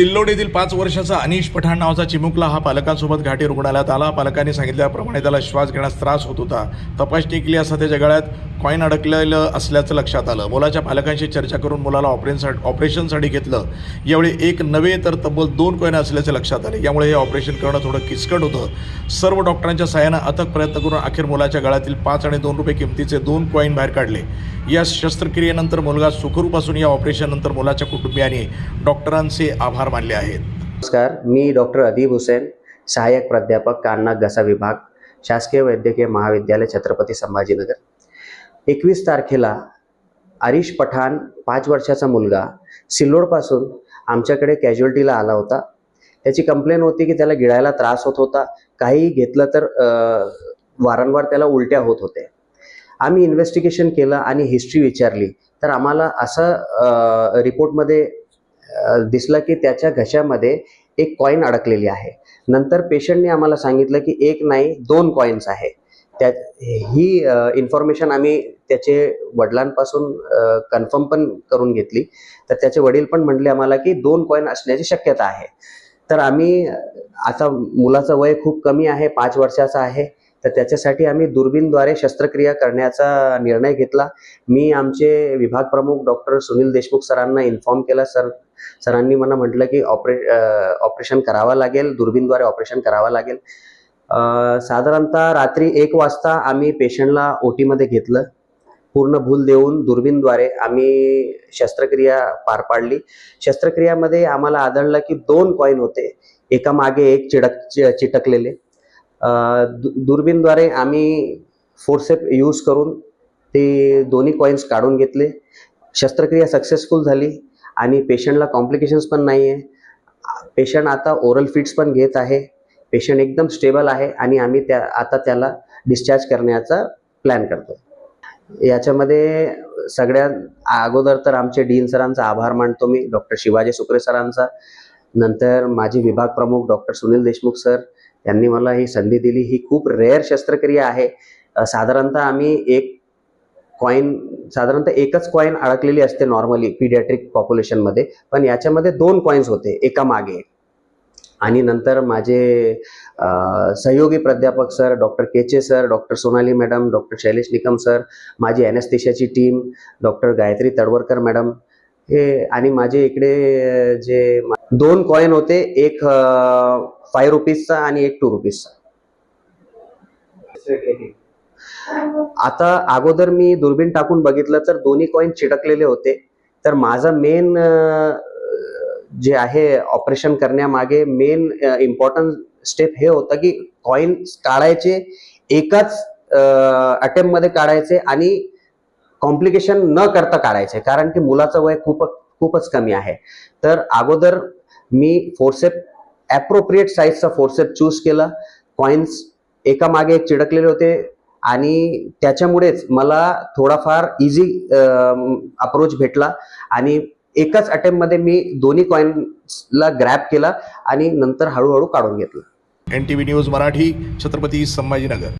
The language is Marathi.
सिल्लोड येथील पाच वर्षाचा अनिश पठाण नावाचा चिमुकला हा पालकांसोबत घाटी रुग्णालयात आला. पालकांनी सांगितल्याप्रमाणे त्याला श्वास घेण्यास त्रास होत होता. तपासणी केली असता त्याच्या गळ्यात कॉईन अडकलेलं असल्याचं लक्षात आलं. मुलाच्या पालकांशी चर्चा करून मुलाला ऑपरेशन ऑपरेशनसाठी घेतलं. यावेळी एक नव्हे तर तब्बल दोन कॉईन असल्याचे लक्षात आले. यामुळे हे ऑपरेशन करणं थोडं किचकट होतं. सर्व डॉक्टरांच्या सहाय्यानं अथक प्रयत्न करून अखेर मुलाच्या गळ्यातील पाच आणि दोन रुपये किमतीचे दोन कॉईन बाहेर काढले. या शस्त्रक्रियेनंतर मुलगा सुखरूप असून या ऑपरेशननंतर मुलाच्या कुटुंबियांनी डॉक्टरांचे आभार मानले आहेत. नमस्कार मी डॉक्टर अदीब हुसेन सहाय्यक प्राध्यापक कान्ना घसा विभाग शासकीय वैद्यकीय महाविद्यालय छत्रपती संभाजीनगर. एकवीस तारखेला आरिश पठाण पाच वर्षाचा मुलगा सिल्लोडपासून आमच्याकडे कॅज्युअल्टीला आला होता. त्याची कंप्लेन होती की त्याला गिळायला त्रास होत होता. काही घेतलं तर वारंवार त्याला उलट्या होत होते आम्ही इन्व्हेस्टिगेशन केलं आणि हिस्ट्री विचारली. तर आम्हाला असं रिपोर्टमध्ये दिसलं की त्याच्या घशामध्ये एक कॉईन अडकलेली आहे. नंतर पेशंटने आम्हाला सांगितलं की एक नाही दोन कॉईन्स आहे. त्या ही इन्फॉर्मेशन आम्ही त्याचे वडिलांपासून कन्फर्म पण करून घेतली. तर त्याचे वडील पण म्हणले आम्हाला की दोन कॉईन असण्याची शक्यता आहे. तर आम्ही आता मुलाचं वय खूप कमी आहे पाच वर्षाचा आहे. तर त्याच्यासाठी आम्ही दुर्बीनद्वारे शस्त्रक्रिया करण्याचा निर्णय घेतला. मी आमचे विभाग प्रमुख डॉक्टर सुनील देशमुख सरांना इन्फॉर्म केला. सर सरांनी मला म्हटलं की ऑपरे ऑपरेशन करावं लागेल दुर्बीनद्वारे ऑपरेशन करावं लागेल. साधारणतः रात्री एक वाजता आम्ही पेशंटला ओटीमध्ये घेतलं. पूर्ण भूल देऊन दुर्बीनद्वारे आम्ही शस्त्रक्रिया पार पाडली. शस्त्रक्रियामध्ये आम्हाला आढळलं की दोन कॉईन होते. एका मागे एक चिडक चिटकलेले. दुर्बीनद्वारे आम्ही फोर्सेप यूज करून ते दोन्ही कॉईन्स काढून घेतले. शस्त्रक्रिया सक्सेसफुल झाली आणि पेशंटला कॉम्प्लिकेशन्स पण नाही आहे पेशंट आता ओरल फिट्स पण घेत आहे. पेशंट एकदम स्टेबल आहे आणि आम्ही त्या आता त्याला डिस्चार्ज करण्याचा प्लॅन करतो. याच्यामध्ये सगळ्यात अगोदर तर आमचे डीन सरांचा आभार मानतो मी डॉक्टर शिवाजी सुक्रे सरांचा. नंतर माझे विभाग प्रमुख डॉक्टर सुनील देशमुख सर त्यांनी मला ही संधी दिली. ही खूप रेअर शस्त्रक्रिया आहे. साधारणतः आम्ही एक कॉईन साधारणतः एकच कॉईन अडकलेली असते नॉर्मली पीडियाट्रिक पॉप्युलेशनमध्ये पण याच्यामध्ये दोन कॉईन्स होते एका मागे. आणि नंतर माझे सहयोगी प्राध्यापक sir doctor Keche sir doctor Sonali madam doctor Shailesh Nikam sir माझी ॲनेस्थेशियाची team doctor Gayatri Tadwarkar madam हे आणि माझे इकडे जे दोन कॉईन होते. एक फाय रुपीजचा आणि एक टू रुपीजचा आता अगोदर मी दुर्बीण टाकून बघितलं तर दोन्ही कॉइन चिटकलेले होते. तर माझं मेन जे आहे ऑपरेशन करण्यामागे मेन इम्पॉर्टंट स्टेप हे होतं की कॉईन काढायचे एकाच अटेम्प्टमध्ये काढायचे आणि कॉम्प्लिकेशन न करता काढायचे. कारण की मुलाचं वय खूप खूपच कमी आहे. तर अगोदर मी फोरसेप ॲप्रोप्रिएट साईजचा फोरसेप चूज केला. कॉईन्स एका मागे एक चिडकलेले होते आणि त्याच्यामुळेच मला थोडाफार इझी अप्रोच भेटला. आणि एकाच अटेम्प्टमध्ये मी दोन्ही कॉईन्सला ग्रॅप केला आणि नंतर हळूहळू काढून घेतलं. N T V news Marathi Chhatrapati Sambhajinagar.